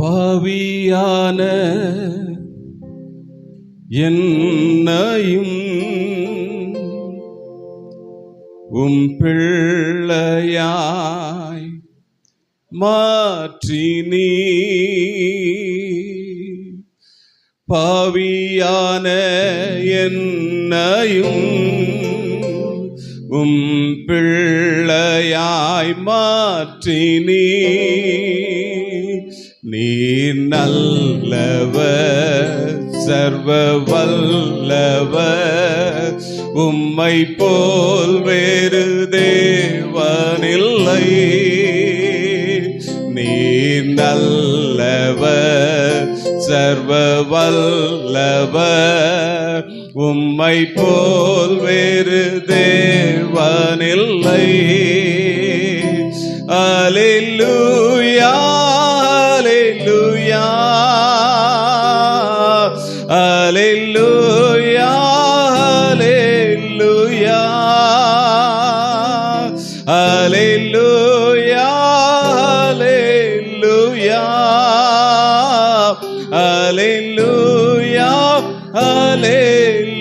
பாவியான என்னையும் உம் பிள்ளையாய் மாற்றி நீ பாவியான என்னையும் உம் பிள்ளையாய் மாற்றி நீ நீர் நல்லவர் சர்வ வல்லவர் உம்மை போல் வேறு தேவனில்லை. நீர் நல்லவர் சர்வ வல்லவர் உம்மை போல் வேறு தேவனில்லை. அலில்லூ அலிலுயா அலிலுயா அலிலுயா அலிலுயா அலிலுயா அலிலுயா